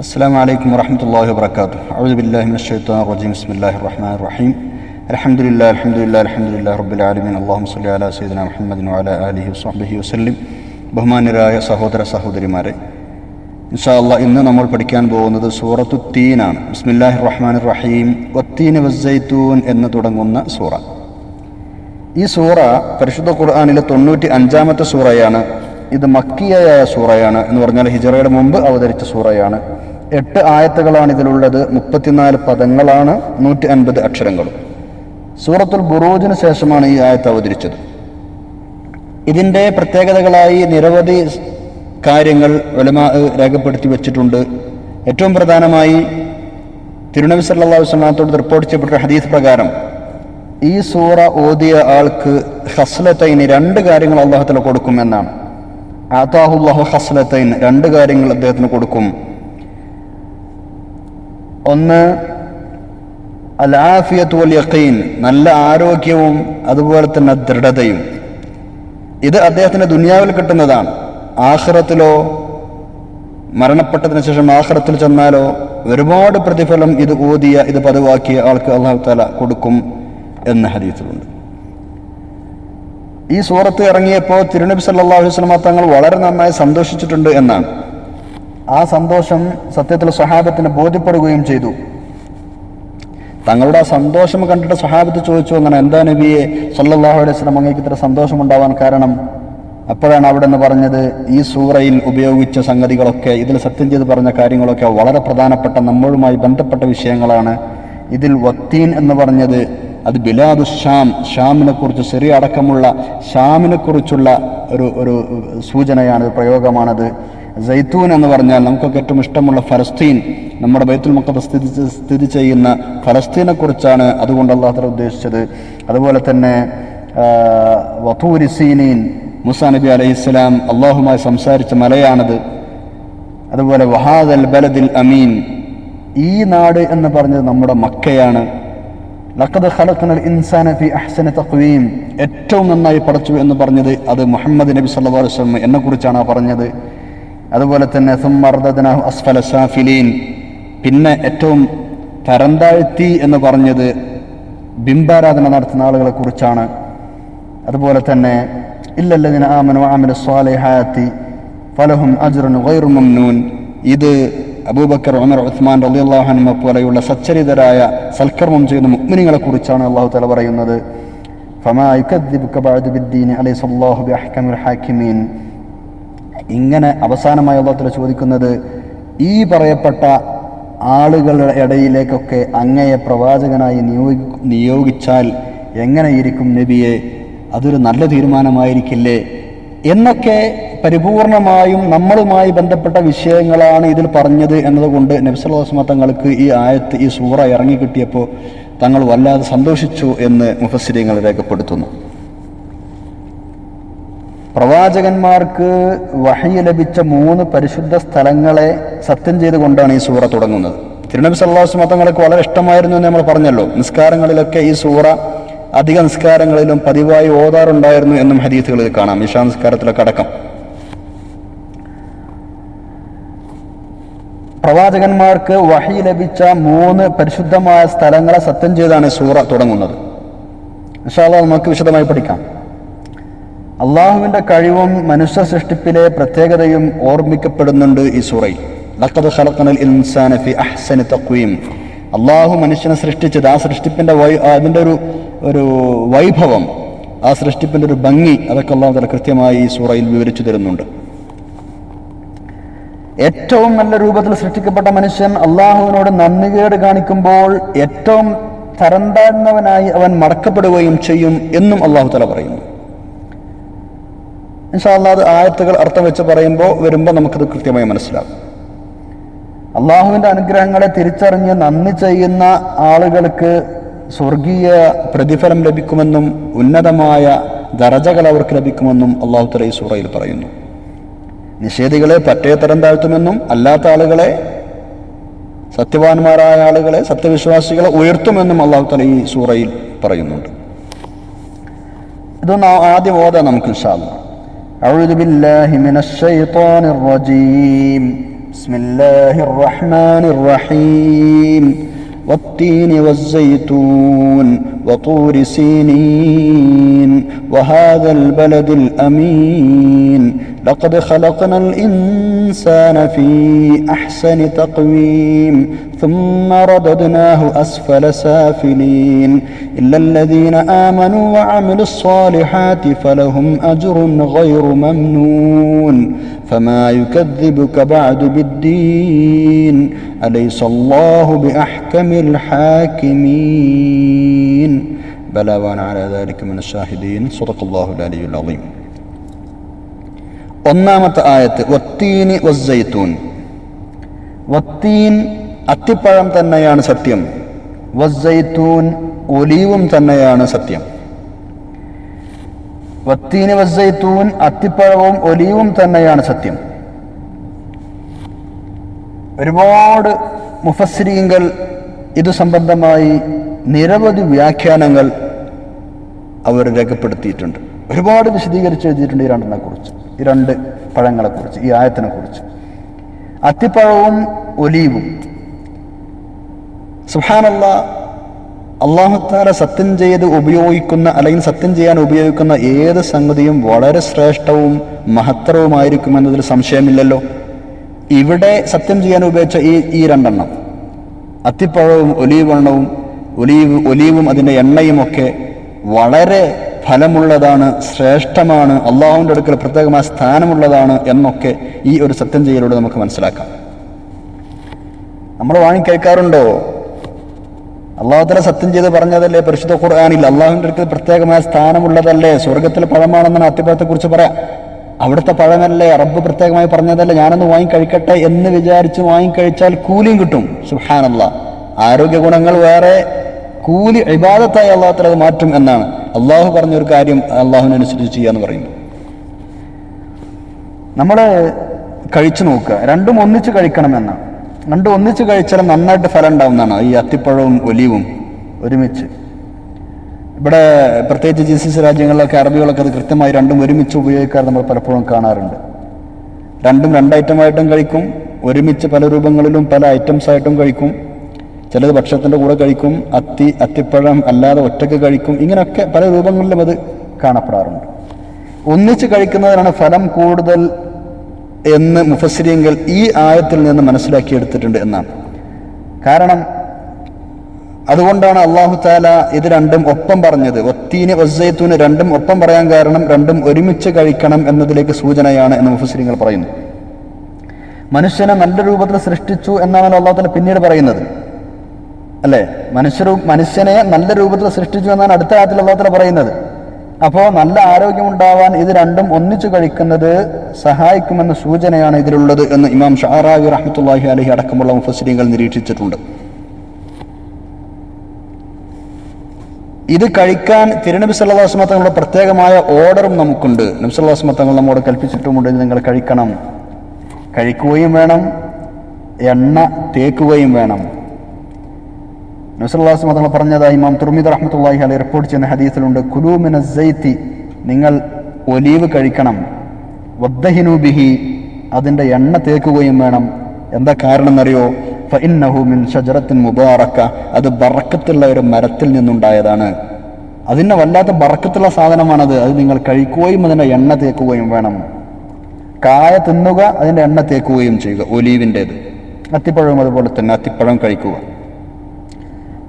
السلام عليكم ورحمة الله وبركاته أعوذ بالله من الشيطان الرجيم بسم الله الرحمن الرحيم الحمد لله الحمد لله الحمد لله رب العالمين اللهم صل على سيدنا محمد وعلى آله وصحبه وسلم ബഹുമാന്യരായ സഹോദര സഹോദരിമാരെ ഇൻഷാ അല്ലാ ഇന്ന് നമ്മൾ പഠിക്കാൻ പോകുന്നത് സൂറത്തു തീനാണ് ബിസ്മില്ലാഹി റഹ്മാൻ റഹീം വത്തീൻ വസ്സൈത്തൂൻ എന്ന് തുടങ്ങുന്ന സൂറ ഈ സൂറ പരിശുദ്ധ ഖുർആാനിലെ തൊണ്ണൂറ്റി അഞ്ചാമത്തെ സൂറയാണ് ഇത് മക്കിയയായ സൂറയാണ് എന്ന് പറഞ്ഞാൽ ഹിജറയുടെ മുമ്പ് അവതരിച്ച സൂറയാണ് എട്ട് ആയത്തുകളാണ് ഇതിലുള്ളത്. മുപ്പത്തിനാല് പദങ്ങളാണ്. നൂറ്റി അൻപത് അക്ഷരങ്ങളും. സൂറത്തുൽ ബുറൂജിന് ശേഷമാണ് ഈ ആയത്ത് അവതരിച്ചത്. ഇതിന്റെ പ്രത്യേകതകളായി നിരവധി കാര്യങ്ങൾ ഉലമാ രേഖപ്പെടുത്തി വച്ചിട്ടുണ്ട്. ഏറ്റവും പ്രധാനമായി തിരുനബി സല്ലല്ലാഹു അലൈഹി വസല്ലമത്തോട് റിപ്പോർട്ട് ചെയ്യപ്പെട്ട ഹദീസ് പ്രകാരം ഈ സൂറ ഓതിയ ആൾക്ക് ഹസ്ലത്തൈന് രണ്ട് കാര്യങ്ങൾ അള്ളാഹത്തിൽ കൊടുക്കും എന്നാണ്. ആത്താഹുല്ലാഹു ഹസ്ലത്തൈൻ രണ്ട് കാര്യങ്ങൾ അദ്ദേഹത്തിന് കൊടുക്കും. ഒന്ന് അൽ ആഫിയത്ത് വൽ യഖീൻ നല്ല ആരോഗ്യവും അതുപോലെ തന്നെ ദൃഢതയും. ഇത് അദ്ദേഹത്തിന് ദുനിയാവിൽ കിട്ടുന്നതാണ്. ആഖിറത്തിലോ മരണപ്പെട്ടതിന് ശേഷം ആഖിറത്തിൽ ചെന്നാലോ ഒരുപാട് പ്രതിഫലം ഇത് ഓതിയ ഇത് പതിവാക്കിയ ആൾക്ക് അള്ളാഹു താല കൊടുക്കും എന്ന ഹദീസുണ്ട് ഈ സൂറത്ത് ഇറങ്ങിയപ്പോൾ തിരുനബി സല്ലല്ലാഹു അലൈഹി വസല്ലം തങ്ങൾ വളരെ നന്നായി സന്തോഷിച്ചിട്ടുണ്ട് എന്നാണ്. ആ സന്തോഷം സത്യത്തിൽ സ്വഹാബത്തിന് ബോധ്യപ്പെടുകയും ചെയ്തു. തങ്ങളുടെ ആ സന്തോഷം കണ്ടിട്ട് സ്വഹാബത്ത് ചോദിച്ചു അങ്ങനെ എന്താ നബിയെ? സല്ലല്ലാഹു അലൈഹി വസല്ലം അങ്ങേക്ക് ഇത്ര സന്തോഷമുണ്ടാവാൻ കാരണം? അപ്പോഴാണ് അവിടെ നിന്ന് പറഞ്ഞത് ഈ സൂറയിൽ ഉപയോഗിച്ച സംഗതികളൊക്കെ ഇതിൽ സത്യം ചെയ്ത് പറഞ്ഞ കാര്യങ്ങളൊക്കെ വളരെ പ്രധാനപ്പെട്ട നമ്മളുമായി ബന്ധപ്പെട്ട വിഷയങ്ങളാണ്. ഇതിൽ വത്തീൻ എന്ന് പറഞ്ഞത് അത് ബിലാദു ഷാം ഷാമിനെ കുറിച്ച് സിറിയ അടക്കമുള്ള ഷാമിനെ കുറിച്ചുള്ള ഒരു ഒരു സൂചനയാണ് പ്രയോഗമാണത്. സൈത്തൂൻ എന്ന് പറഞ്ഞാൽ നമുക്കൊക്കെ ഏറ്റവും ഇഷ്ടമുള്ള ഫലസ്തീൻ. നമ്മുടെ ബൈത്തുൽ മുക്കത്ത് സ്ഥിതി സ്ഥിതി ചെയ്യുന്ന ഫലസ്തീനെ കുറിച്ചാണ് അതുകൊണ്ട് അള്ളാഹു ഉദ്ദേശിച്ചത്. അതുപോലെ തന്നെ വഫൂരിസീനീൻ സീനീൻ മുസാ നബി അലൈഹി ഇസ്ലാം അള്ളാഹുമായി സംസാരിച്ച മലയാണത്. അതുപോലെ വഹാദൽ ബലദിൽ അമീൻ ഈ നാട് എന്ന് പറഞ്ഞത് നമ്മുടെ മക്കയാണ്. ലക്കത് ഖലഖനൽ ഇൻസാന ഫി അഹ്സന തഖ്വീം ഏറ്റവും നന്നായി പടച്ചു എന്ന് പറഞ്ഞത് അത് മുഹമ്മദ് നബി സല്ലല്ലാഹു അലൈഹി വസല്ലം എന്നെ കുറിച്ചാണ് ആ പറഞ്ഞത്. അതുപോലെ തന്നെ സുമ്മർദ്ദനാഹു അസ്ഫല സാഫിലീൻ പിന്നെ ഏറ്റവും തരംതാഴ്ത്തി എന്ന് പറഞ്ഞത് ബിംബാരാധന നടത്തുന്ന ആളുകളെ കുറിച്ചാണ്. അതുപോലെ തന്നെ ഇല്ലല്ലതിന് ആമനു ആമിന സ്വാലിഹാത്തി ഫലഹും അജ്റുൻ ഗൈറു മംനൂൻ. ഇത് അബൂബക്കർ ഉമർ ഉസ്മാൻ റളിയല്ലാഹുഅൻഹു പോലെയുള്ള സച്ചരിതരായ സൽക്കർമ്മം ചെയ്യുന്ന മുഗ്മിനികളെ കുറിച്ചാണ് അള്ളാഹു തആല പറയുന്നത്. ഫമാ യുകദ്ദിബുക ഇങ്ങനെ അവസാനമായി അള്ളാഹു തആല ചോദിക്കുന്നത് ഈ പറയപ്പെട്ട ആളുകളുടെ ഇടയിലേക്കൊക്കെ അങ്ങയെ പ്രവാചകനായി നിയോഗി നിയോഗിച്ചാൽ എങ്ങനെയിരിക്കും നബിയെ? അതൊരു നല്ല തീരുമാനമായിരിക്കില്ലേ? എന്നൊക്കെ പരിപൂർണമായും നമ്മളുമായി ബന്ധപ്പെട്ട വിഷയങ്ങളാണ് ഇതിൽ പറഞ്ഞത് എന്നതുകൊണ്ട് നബ്സലോസ്മ തങ്ങൾക്ക് ഈ ആയത്ത് ഈ സൂറ ഇറങ്ങിക്കിട്ടിയപ്പോൾ തങ്ങൾ വല്ലാതെ സന്തോഷിച്ചു എന്ന് മുഫസ്സിരിങ്ങൾ രേഖപ്പെടുത്തുന്നു. പ്രവാചകന്മാർക്ക് വഹി ലഭിച്ച മൂന്ന് പരിശുദ്ധ സ്ഥലങ്ങളെ സത്യം ചെയ്തുകൊണ്ടാണ് ഈ സൂറ തുടങ്ങുന്നത്. തിരുനബി സല്ലാസ് മതങ്ങൾക്ക് വളരെ ഇഷ്ടമായിരുന്നു എന്ന് നമ്മൾ പറഞ്ഞല്ലോ. നിസ്കാരങ്ങളിലൊക്കെ ഈ സൂറ അധിക നിസ്കാരങ്ങളിലും പതിവായി ഓതാറുണ്ടായിരുന്നു എന്നും ഹരീത്തുകളിൽ കാണാം. ഇഷാ നിസ്കാരത്തിലൊക്കെ അടക്കം. പ്രവാചകന്മാർക്ക് വഹി ലഭിച്ച മൂന്ന് പരിശുദ്ധമായ സ്ഥലങ്ങളെ സത്യം ചെയ്താണ് സൂറ തുടങ്ങുന്നത്. ഇൻഷാല്ല നമുക്ക് വിശദമായി പഠിക്കാം. അള്ളാഹുവിന്റെ കഴിവും മനുഷ്യ സൃഷ്ടിപ്പിലെ പ്രത്യേകതയും ഓർമ്മിക്കപ്പെടുന്നുണ്ട് ഈ സൂറയിൽ. അള്ളാഹു മനുഷ്യനെ സൃഷ്ടിച്ചത് ആ സൃഷ്ടിപ്പിന്റെ വൈ അതിന്റെ ഒരു ഒരു വൈഭവം ആ സൃഷ്ടിപ്പിന്റെ ഒരു ഭംഗി അതൊക്കെ അള്ളാഹു തല കൃത്യമായി ഈ സൂറയിൽ വിവരിച്ചു തരുന്നുണ്ട്. ഏറ്റവും നല്ല രൂപത്തിൽ സൃഷ്ടിക്കപ്പെട്ട മനുഷ്യൻ അള്ളാഹുവിനോട് നന്ദികേട് കാണിക്കുമ്പോൾ ഏറ്റവും തരം താഴ്ന്നവനായി അവൻ മടക്കപ്പെടുകയും ചെയ്യും എന്നും അള്ളാഹു തല പറയുന്നു. ഇൻഷാല്ലാ അത് ആയത്തുകൾ അർത്ഥം വെച്ച് പറയുമ്പോൾ വരുമ്പോൾ നമുക്കത് കൃത്യമായി മനസ്സിലാകും. അള്ളാഹുവിന്റെ അനുഗ്രഹങ്ങളെ തിരിച്ചറിഞ്ഞ് നന്ദി ചെയ്യുന്ന ആളുകൾക്ക് സ്വർഗീയ പ്രതിഫലം ലഭിക്കുമെന്നും ഉന്നതമായ ദറജകൾ അവർക്ക് ലഭിക്കുമെന്നും അള്ളാഹു തല ഈ സൂറയിൽ പറയുന്നു. നിഷേധികളെ പറ്റേ തരം താഴ്ത്തുമെന്നും അല്ലാത്ത ആളുകളെ സത്യവാന്മാരായ ആളുകളെ സത്യവിശ്വാസികളെ ഉയർത്തുമെന്നും അള്ളാഹു തല ഈ സൂറയിൽ പറയുന്നുണ്ട്. ഇതൊന്ന് ആദ്യ ഓതാം നമുക്ക് ഇൻഷാല്ല أعوذ بالله من الشيطان الرجيم. بسم الله الرحمن الرحيم. والتين والزيتون وطور سينين وهذا البلد الأمين. لقد خلقنا الإنسان في أحسن تقويم ثم رددناه أسفل سافلين. إلا الذين آمنوا وعملوا الصالحات فلهم أجر غير ممنون. فما يكذبك بعد بالدين؟ أليس الله بأحكم الحاكمين؟ بلى وأنا على ذلك من الشاهدين. صدق الله العلي العظيم. ഒന്നാമത്തെ ആയത്ത് വത്തീനി വസ്സൈത്തൂൻ. വത്തീൻ അത്തിപ്പഴം തന്നെയാണ് സത്യം. വസ്സൈത്തൂൻ ഒലീവും തന്നെയാണ് സത്യം. വത്തീനി വസ്സൈത്തൂൻ അത്തിപ്പഴവും ഒലീവും തന്നെയാണ് സത്യം. ഒരുപാട് മുഫസ്രീങ്ങൾ ഇത് സംബന്ധമായി നിരവധി വ്യാഖ്യാനങ്ങൾ അവർ രേഖപ്പെടുത്തിയിട്ടുണ്ട്. ഒരുപാട് വിശദീകരിച്ച് എഴുതിയിട്ടുണ്ട് ഈ രണ്ടെണ്ണെ കുറിച്ച് ഈ രണ്ട് പഴങ്ങളെക്കുറിച്ച് ഈ ആയത്തിനെ കുറിച്ച് അത്തിപ്പഴവും ഒലീവും സുഹാനല്ല അള്ളാഹുത്താല സത്യം ചെയ്ത് ഉപയോഗിക്കുന്ന അല്ലെങ്കിൽ സത്യം ചെയ്യാൻ ഉപയോഗിക്കുന്ന ഏത് സംഗതിയും വളരെ ശ്രേഷ്ഠവും മഹത്തരവുമായിരിക്കും എന്നതിൽ സംശയമില്ലല്ലോ. ഇവിടെ സത്യം ചെയ്യാൻ ഉപയോഗിച്ച ഈ ഈ രണ്ടെണ്ണം. അത്തിപ്പഴവും ഒലീവെണ്ണവും ഒലീവ് ഒലീവും അതിന്റെ എണ്ണയും ഒക്കെ വളരെ ഫലമുള്ളതാണ് ശ്രേഷ്ഠമാണ് അള്ളാഹുവിന്റെ അടുക്കൽ പ്രത്യേകമായ സ്ഥാനമുള്ളതാണ് എന്നൊക്കെ ഈ ഒരു സത്യം ചെയ്യലൂടെ നമുക്ക് മനസ്സിലാക്കാം. നമ്മൾ വാങ്ങിക്കേൾക്കാറുണ്ടോ? അള്ളാഹുത്തല സത്യം ചെയ്ത് പറഞ്ഞതല്ലേ? പരിശുദ്ധ കുറയാനില്ല അള്ളാഹുവിന്റെ അടുക്കൽ പ്രത്യേകമായ സ്ഥാനമുള്ളതല്ലേ? സ്വർഗത്തിലെ പഴമാണെന്നാണ് അത്തിപ്പഴത്തെ കുറിച്ച് പറയാം. അവിടുത്തെ പഴമല്ലേ? റബ്ബ് പ്രത്യേകമായി പറഞ്ഞതല്ലേ? ഞാനൊന്ന് വാങ്ങിക്കഴിക്കട്ടെ എന്ന് വിചാരിച്ച് വാങ്ങിക്കഴിച്ചാൽ കൂലിയും കിട്ടും. സുഹാനല്ല ആരോഗ്യ ഗുണങ്ങൾ വേറെ കൂലി ഇബാദത്തായി അള്ളാഹു അത് മാറ്റും എന്നാണ്. അള്ളാഹു പറഞ്ഞൊരു കാര്യം അള്ളാഹുവിനനുസരിച്ച് ചെയ്യാന്ന് പറയുന്നു. നമ്മൾ കഴിച്ചു നോക്കുക. രണ്ടും ഒന്നിച്ച് കഴിക്കണമെന്നാണ്. രണ്ടും ഒന്നിച്ച് കഴിച്ചാൽ നന്നായിട്ട് ഫലം ഉണ്ടാവുന്നതാണ്. ഈ അത്തിപ്പഴവും ഒലിവും ഒരുമിച്ച്. ഇവിടെ പ്രത്യേകിച്ച് ജി സി സി രാജ്യങ്ങളിലൊക്കെ അറബികളൊക്കെ അത് കൃത്യമായി രണ്ടും ഒരുമിച്ച് ഉപയോഗിക്കാറ് നമ്മൾ പലപ്പോഴും കാണാറുണ്ട്. രണ്ടും രണ്ട് ഐറ്റമായിട്ടും കഴിക്കും. ഒരുമിച്ച് പല രൂപങ്ങളിലും പല ഐറ്റംസ് ആയിട്ടും കഴിക്കും. ചിലത് ഭക്ഷണത്തിന്റെ കൂടെ കഴിക്കും അത്തി അത്തിപ്പഴം അല്ലാതെ ഒറ്റയ്ക്ക് കഴിക്കും ഇങ്ങനെയൊക്കെ പല രൂപങ്ങളിലും അത് കാണപ്പെടാറുണ്ട്. ഒന്നിച്ച് കഴിക്കുന്നതിനാണ് ഫലം കൂടുതൽ എന്ന് മുഫസ്രീങ്കൽ ഈ ആയത്തിൽ നിന്ന് മനസ്സിലാക്കിയെടുത്തിട്ടുണ്ട് എന്നാണ്. കാരണം അതുകൊണ്ടാണ് അള്ളാഹു താല ഇത് രണ്ടും ഒപ്പം പറഞ്ഞത്. ഒത്തീന് വസ്സൈത്തൂന് രണ്ടും ഒപ്പം പറയാൻ കാരണം രണ്ടും ഒരുമിച്ച് കഴിക്കണം എന്നതിലേക്ക് സൂചനയാണ് എന്ന് മുഫസ്സിരിങ്ങൾ പറയുന്നു. മനുഷ്യനെ നല്ല രൂപത്തിൽ സൃഷ്ടിച്ചു എന്നാണ് അള്ളാഹു താല പിന്നീട് പറയുന്നത്. അല്ലേ? മനുഷ്യ മനുഷ്യനെ നല്ല രൂപത്തിൽ സൃഷ്ടിച്ചു എന്നാണ് അടുത്ത താല പറയുന്നത്. അപ്പോൾ നല്ല ആരോഗ്യമുണ്ടാവാൻ ഇത് രണ്ടും ഒന്നിച്ചു കഴിക്കുന്നത് സഹായിക്കുമെന്ന സൂചനയാണ് ഇതിലുള്ളത് എന്ന് ഇമാം ഷാറാവി റഹ്മത്തുല്ലാഹി അലഹി അടക്കമുള്ള മുഫസ്ലിങ്ങൾ നിരീക്ഷിച്ചിട്ടുണ്ട്. ഇത് കഴിക്കാൻ തിരുനബി സല്ലാസ്മ തങ്ങളുടെ പ്രത്യേകമായ ഓർഡറും നമുക്കുണ്ട്. നബി സല്ലാസ്മ തങ്ങൾ നമ്മോട് കൽപ്പിച്ചിട്ടുമുണ്ട് നിങ്ങൾ കഴിക്കണം. കഴിക്കുകയും വേണം. എണ്ണ തേക്കുകയും വേണം. നബ്സല്ലാസ്മ തങ്ങൾ പറഞ്ഞതായി ഇമാം തുർമിദ് റഹ്മത്തുള്ളാഹി അലൈഹി റിപ്പോർട്ട് ചെയ്യുന്ന ഹദീസിലുണ്ട് കുലൂമിന സൈത്തി നിങ്ങൾ ഒലീവ് കഴിക്കണം. വദ്ദഹിനു ബിഹി അതിന്റെ എണ്ണ തേക്കുകയും വേണം. എന്താ കാരണം എന്നറിയോ ഫഇന്നഹു മിൻ ഷജറത്തിൻ മുബാറക്ക അത് ബറക്കത്തുള്ള ഒരു മരത്തിൽ നിന്നുണ്ടായതാണ്. അതിന്റെ വല്ലാത്ത ബറക്കത്തുള്ള സാധനമാണത് അത് നിങ്ങൾ കഴിക്കുകയും അതിന്റെ എണ്ണ തേക്കുകയും വേണം. കായ തിന്നുക അതിന്റെ എണ്ണ തേക്കുകയും ചെയ്യുക ഒലീവിന്റേത്. അത്തിപ്പഴവും അതുപോലെ തന്നെ അത്തിപ്പഴം കഴിക്കുക.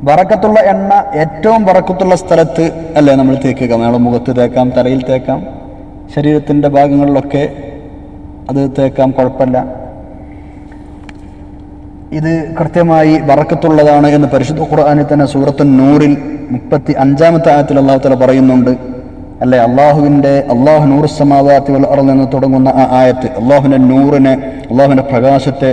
വറക്കത്തുള്ള എണ്ണ ഏറ്റവും വറക്കത്തുള്ള സ്ഥലത്ത് അല്ലേ നമ്മൾ തേക്കുക? നമ്മളെ മുഖത്ത് തേക്കാം തലയിൽ തേക്കാം ശരീരത്തിന്റെ ഭാഗങ്ങളിലൊക്കെ അത് തേക്കാം കുഴപ്പമില്ല. ഇത് കൃത്യമായി വറക്കത്തുള്ളതാണ് എന്ന് പരിശുദ്ധ ഖുർആാനിൽ തന്നെ സൂറത്തു നൂറിൽ മുപ്പത്തി അഞ്ചാമത്തെ ആയത്തിൽ അള്ളാഹു തല പറയുന്നുണ്ട്. അല്ലെ? അള്ളാഹുവിന്റെ അള്ളാഹു നൂറ് സമാവാത്തി അറൽ എന്ന് തുടങ്ങുന്ന ആ ആയത്ത് അള്ളാഹുവിന്റെ നൂറിനെ അള്ളാഹുവിന്റെ പ്രകാശത്തെ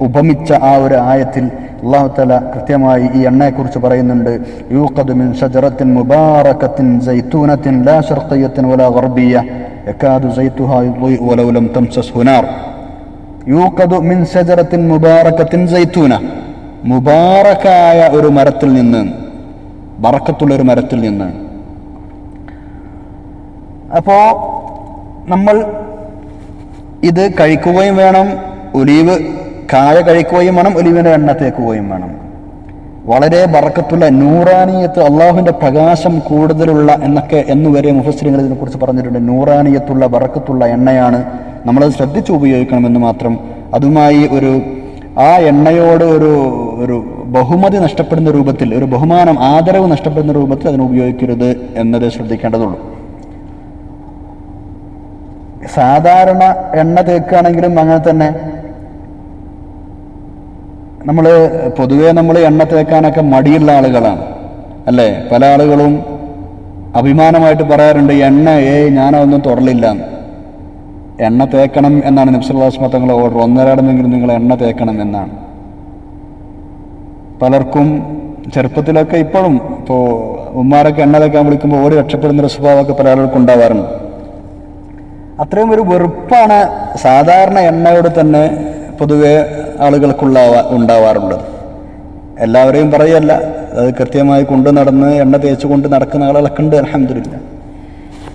ഉപമിച്ച ആ ഒരു ആയത്തിൽ അള്ളാഹു തല കൃത്യമായി ഈ എണ്ണയെക്കുറിച്ച് പറയുന്നുണ്ട്. യൂഖദു മിൻ ഷജറത്തിൻ മുബാറകത്തിൻ സൈത്തൂനത്തിൻ ലാ ശർഖിയത്തിൻ വലാ ഗർബിയ. യക്കാദു സൈത്തുഹാ യുളീഉ വലൗ ലം തംസസ് നാർ. യൂഖദു മിൻ ഷജറത്തിൻ മുബാറകത്തിൻ സൈത്തൂന. മുബാറക്കായ ഒരു മരത്തിൽ നിന്ന് ബറക്കത്തുള്ള ഒരു മരത്തിൽ നിന്ന്. അപ്പോൾ നമ്മൾ ഇത് കഴിക്കുകയും വേണം ഒലീവ് കായ കഴിക്കുകയും വേണം ഒലീവിന്റെ എണ്ണ തേക്കുകയും വേണം. വളരെ ബറക്കത്തുള്ള നൂറാനിയത്ത് അള്ളാഹുവിന്റെ പ്രകാശം കൂടുതലുള്ള എന്നൊക്കെ എന്നുവരെ മുഫസ്ലിങ്ങൾ ഇതിനെക്കുറിച്ച് പറഞ്ഞിട്ടുണ്ട്. നൂറാനിയത്തുള്ള ബറക്കത്തുള്ള എണ്ണയാണ് നമ്മളത് ശ്രദ്ധിച്ച് ഉപയോഗിക്കണമെന്ന് മാത്രം. അതുമായി ഒരു ആ എണ്ണയോട് ഒരു ഒരു ബഹുമതി നഷ്ടപ്പെടുന്ന രൂപത്തിൽ ഒരു ബഹുമാനം ആദരവ് നഷ്ടപ്പെടുന്ന രൂപത്തിൽ അതിനെ ഉപയോഗിക്കരുത് എന്നത് ശ്രദ്ധിക്കേണ്ടതുള്ളൂ. സാധാരണ എണ്ണ തേക്കുകയാണെങ്കിലും അങ്ങനെ തന്നെ നമ്മൾ പൊതുവേ നമ്മൾ എണ്ണ തേക്കാനൊക്കെ മടിയുള്ള ആളുകളാണ്. അല്ലേ? പല ആളുകളും അഭിമാനമായിട്ട് പറയാറുണ്ട് എണ്ണ ഏയ് ഞാനതൊന്നും തൊടലില്ല എണ്ണ തേക്കണം എന്നാണ് നബ്സുല്ലാസ്മ തങ്ങൾ ഓർഡർ. ഒന്നരാടമെങ്കിലും നിങ്ങൾ എണ്ണ തേക്കണം എന്നാണ്. പലർക്കും ചെറുപ്പത്തിലൊക്കെ ഇപ്പോഴും ഇപ്പോൾ ഉമ്മാരൊക്കെ എണ്ണ തേക്കാൻ വിളിക്കുമ്പോൾ ഓടി രക്ഷപ്പെടുന്ന ഒരു സ്വഭാവമൊക്കെ പല ആളുകൾക്കും ഉണ്ടാവാറുണ്ട്. അത്രയും ഒരു വെറുപ്പാണ് സാധാരണ എണ്ണയോട് തന്നെ പൊതുവെ ആളുകൾക്കുള്ള ഉണ്ടാവാറുണ്ട്. എല്ലാവരെയും പറയല്ല അത് കൃത്യമായി കൊണ്ടു നടന്ന് എണ്ണ തേച്ച് കൊണ്ട് നടക്കുന്ന ആളുകളൊക്കെ ഉണ്ട് അലഹമില്ല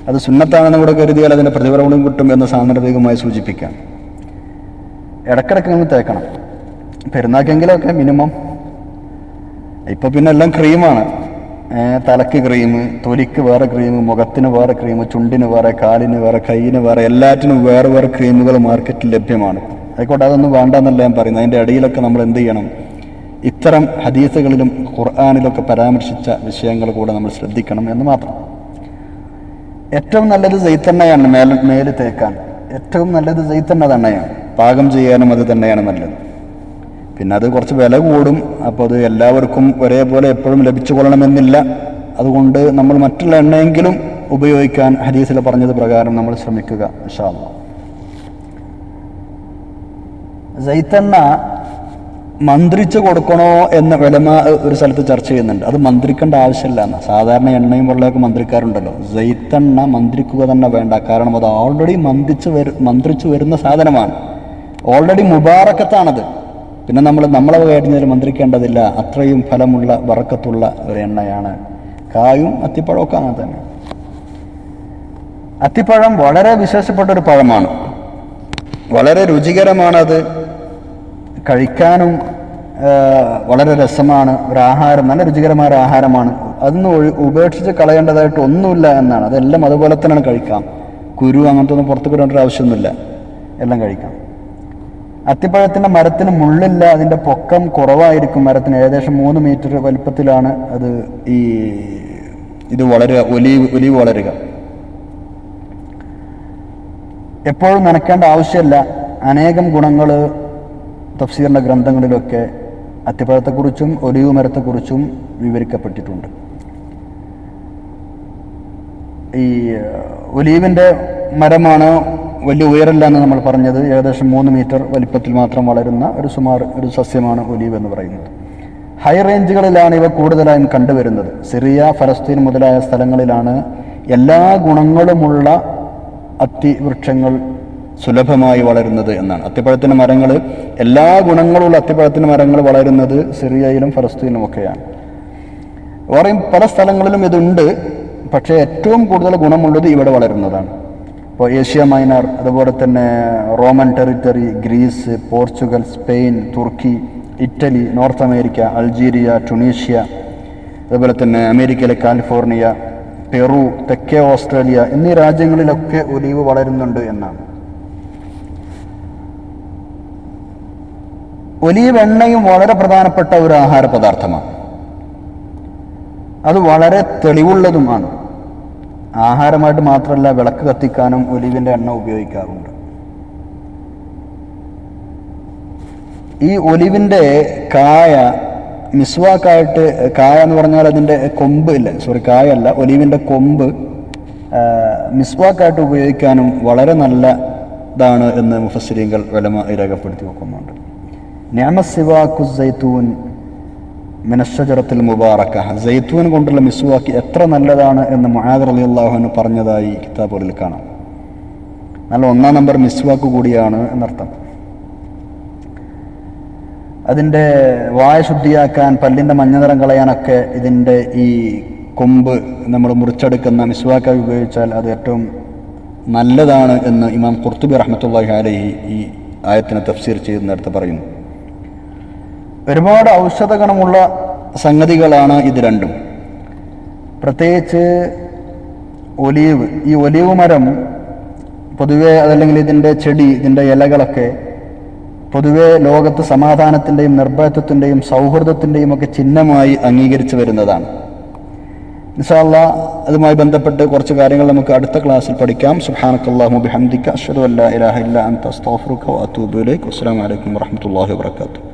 അത് സുന്നത്താണെന്ന് കൂടെ കരുതിയാൽ അതിന്റെ പ്രതിഫലവും കിട്ടും എന്ന് സാന്ദർഭികമായി സൂചിപ്പിക്കാം. ഇടക്കിടക്ക് നമ്മൾ തേക്കണം. പെരുന്നാക്കെങ്കിലൊക്കെ മിനിമം ഇപ്പം പിന്നെ എല്ലാം ക്രീമാണ് തലക്ക് ക്രീം തൊലിക്ക് വേറെ ക്രീം മുഖത്തിന് വേറെ ക്രീം ചുണ്ടിന് വേറെ കാലിന് വേറെ കൈയിന് വേറെ എല്ലാറ്റിനും വേറെ വേറെ ക്രീമുകൾ മാർക്കറ്റിൽ ലഭ്യമാണ്. ആയിക്കോട്ടെ അതൊന്നും വേണ്ടെന്നല്ല ഞാൻ പറയുന്നത്. അതിന്റെ ഇടയിലൊക്കെ നമ്മൾ എന്ത് ചെയ്യണം? ഇത്തരം ഹദീസുകളിലും ഖുർആാനിലൊക്കെ പരാമർശിച്ച വിഷയങ്ങൾ കൂടെ നമ്മൾ ശ്രദ്ധിക്കണം എന്ന് മാത്രം. ഏറ്റവും നല്ലത് ജെയ്ത്തെണ്ണയാണ് മേൽ മേൽ തേക്കാൻ. ഏറ്റവും നല്ലത് ജെയ്ത്തെണ്ണ തന്നെയാണ്. പാകം ചെയ്യാനും അത് തന്നെയാണ് നല്ലത്. പിന്നെ അത് കുറച്ച് വില കൂടും. അപ്പോൾ അത് എല്ലാവർക്കും ഒരേപോലെ എപ്പോഴും ലഭിച്ചു കൊള്ളണമെന്നില്ല. അതുകൊണ്ട് നമ്മൾ മറ്റുള്ള എണ്ണയെങ്കിലും ഉപയോഗിക്കാൻ ഹദീസിൽ പറഞ്ഞത് പ്രകാരം നമ്മൾ ശ്രമിക്കുക ഇൻഷാല്ല ജൈത്തെണ്ണ മന്ത്രിച്ചു കൊടുക്കണോ എന്ന വിലമ ഒരു സ്ഥലത്ത് ചർച്ച ചെയ്യുന്നുണ്ട്. അത് മന്ത്രിക്കേണ്ട ആവശ്യമില്ല. എന്ന് സാധാരണ എണ്ണയും വെള്ളമൊക്കെ മന്ത്രിക്കാറുണ്ടല്ലോ ജൈത്തെണ്ണ മന്ത്രിക്കുക തന്നെ വേണ്ട. കാരണം അത് ഓൾറെഡി മന്ത്രിച്ച് വരു മന്ത്രിച്ചു വരുന്ന സാധനമാണ്. ഓൾറെഡി മുബാറക്കത്താണത്. പിന്നെ നമ്മൾ നമ്മളെ കഴിഞ്ഞാൽ മന്ത്രിക്കേണ്ടതില്ല. അത്രയും ഫലമുള്ള വറക്കത്തുള്ള ഒരു എണ്ണയാണ്. കായും അത്തിപ്പഴമൊക്കെ അങ്ങനെ തന്നെ. അത്തിപ്പഴം വളരെ വിശേഷപ്പെട്ട ഒരു പഴമാണ്. വളരെ രുചികരമാണത്. കഴിക്കാനും വളരെ രസമാണ്. ഒരു ആഹാരം നല്ല രുചികരമായ ഒരു ആഹാരമാണ് അതൊന്നും ഉപേക്ഷിച്ച് കളയേണ്ടതായിട്ട് ഒന്നുമില്ല എന്നാണ്. അതെല്ലാം അതുപോലെ തന്നെയാണ് കഴിക്കാം. കുരു അങ്ങനത്തെ ഒന്നും പുറത്ത് കിടേണ്ട ആവശ്യമൊന്നുമില്ല. എല്ലാം കഴിക്കാം. അത്തിപ്പഴത്തിന്റെ മരത്തിന് മുള്ളില്ല. അതിന്റെ പൊക്കം കുറവായിരിക്കും. മരത്തിന് ഏകദേശം മൂന്ന് മീറ്റർ വലിപ്പത്തിലാണ് അത് ഈ ഇത് വളരുക ഒലിവ് ഒലിവ് വളരുക. എപ്പോഴും നനയ്ക്കേണ്ട ആവശ്യമില്ല. അനേകം ഗുണങ്ങൾ തഫ്സീറിന്റെ ഗ്രന്ഥങ്ങളിലൊക്കെ അത്തിപ്പഴത്തെക്കുറിച്ചും ഒലിവ് മരത്തെക്കുറിച്ചും വിവരിക്കപ്പെട്ടിട്ടുണ്ട്. ഈ ഒലീവിന്റെ മരമാണ് വലിയ ഉയരല്ല എന്ന് നമ്മൾ പറഞ്ഞത്. ഏകദേശം മൂന്ന് മീറ്റർ വലിപ്പത്തിൽ മാത്രം വളരുന്ന ഒരു സുമാർ ഒരു സസ്യമാണ് ഒലീവ് എന്ന് പറയുന്നത്. ഹൈ റേഞ്ചുകളിലാണ് ഇവ കൂടുതലായും കണ്ടുവരുന്നത്. സിറിയ ഫലസ്തീൻ മുതലായ സ്ഥലങ്ങളിലാണ് എല്ലാ ഗുണങ്ങളുമുള്ള അത്തിവൃക്ഷങ്ങൾ സുലഭമായി വളരുന്നത് എന്നാണ്. അത്തിപ്പഴത്തിന്റെ മരങ്ങൾ എല്ലാ ഗുണങ്ങളുള്ള അത്തിപ്പഴത്തിന്റെ മരങ്ങൾ വളരുന്നത് സിറിയയിലും ഫലസ്തീനിലും ഒക്കെയാണ്. വേറെയും പല സ്ഥലങ്ങളിലും ഇതുണ്ട്. പക്ഷേ ഏറ്റവും കൂടുതൽ ഗുണമുള്ളത് ഇവിടെ വളരുന്നതാണ്. ഇപ്പോൾ ഏഷ്യ മൈനർ അതുപോലെ തന്നെ Roman territory Greece Portugal Spain തുർക്കി Italy North America Algeria Tunisia അതുപോലെ തന്നെ അമേരിക്കയിലെ കാലിഫോർണിയ പെറു തെക്കേ ഓസ്ട്രേലിയ എന്നീ രാജ്യങ്ങളിലൊക്കെ ഒലിവ് വളരുന്നുണ്ട് എന്നാണ്. ഒലീവ് എണ്ണയും വളരെ പ്രധാനപ്പെട്ട ഒരു ആഹാര പദാർത്ഥമാണ്. അത് വളരെ തെളിവുള്ളതുമാണ്. ആഹാരമായിട്ട് മാത്രമല്ല വിളക്ക് കത്തിക്കാനും ഒലിവിന്റെ എണ്ണ ഉപയോഗിക്കാറുണ്ട്. ഈ ഒലിവിന്റെ കായ മിസ്വാക്കായിട്ട് കായ എന്ന് പറഞ്ഞാൽ അതിന്റെ കൊമ്പ് ഇല്ല? സോറി കായല്ല ഒലിവിന്റെ കൊമ്പ് മിസ്വാക്കായിട്ട് ഉപയോഗിക്കാനും വളരെ നല്ലതാണ് എന്ന് മുഫസ്സിരീങ്ങൾ വിലമ രേഖപ്പെടുത്തി വെക്കുന്നുണ്ട്. ഞാമസിവാക്കു സൈത്തൂൻ മിനശജറത്തിൽ മുബാറക്ക സൈത്തൂൻ കൊണ്ടുള്ള മിസ്വാക്ക് എത്ര നല്ലതാണ് എന്ന് മുഹാദർ അലി അള്ളാഹുവിന് പറഞ്ഞതായി കിതാബുകളിൽ കാണാം. നല്ല ഒന്നാം നമ്പർ മിസ്വാക്ക് കൂടിയാണ് എന്നർത്ഥം. അതിന്റെ വായ ശുദ്ധിയാക്കാൻ പല്ലിന്റെ മഞ്ഞനിറം കളയാനൊക്കെ ഇതിന്റെ ഈ കൊമ്പ് നമ്മൾ മുറിച്ചെടുക്കുന്ന മിസ്വാക്കായി ഉപയോഗിച്ചാൽ അത് ഏറ്റവും നല്ലതാണ് എന്ന് ഇമാം കുർത്തുബി റഹ്മത്തുള്ളാഹി അലൈഹി ഈ ആയത്തിനെ തഫ്സീർ ചെയ്യുന്നിടത്ത് പറയുന്നു. ഒരുപാട് ഔഷധ ഗുണമുള്ള സംഗതികളാണ് ഇത് രണ്ടും. പ്രത്യേകിച്ച് ഒലീവ് ഈ ഒലീവ് മരം പൊതുവെ അതല്ലെങ്കിൽ ഇതിന്റെ ചെടി ഇതിന്റെ ഇലകളൊക്കെ പൊതുവെ ലോകത്ത് സമാധാനത്തിന്റെയും നിർഭയത്വത്തിന്റെയും സൗഹൃദത്തിന്റെയും ഒക്കെ ചിഹ്നമായി അംഗീകരിച്ചു വരുന്നതാണ്. ഇൻഷാല്ല അതുമായി ബന്ധപ്പെട്ട് കുറച്ച് കാര്യങ്ങൾ നമുക്ക് അടുത്ത ക്ലാസ്സിൽ പഠിക്കാം. സുബ്ഹാനക്കല്ലാഹു ബിഹംദിക അഷ്ഹദു അല്ലാ ഇലാഹ ഇല്ല അൻത അസ്തഗ്ഫിറുക വഅതൂബു ഇലൈക്. അസ്സലാമു അലൈക്കും വറഹ്മത്തുള്ളാഹി വബറകാതുഹു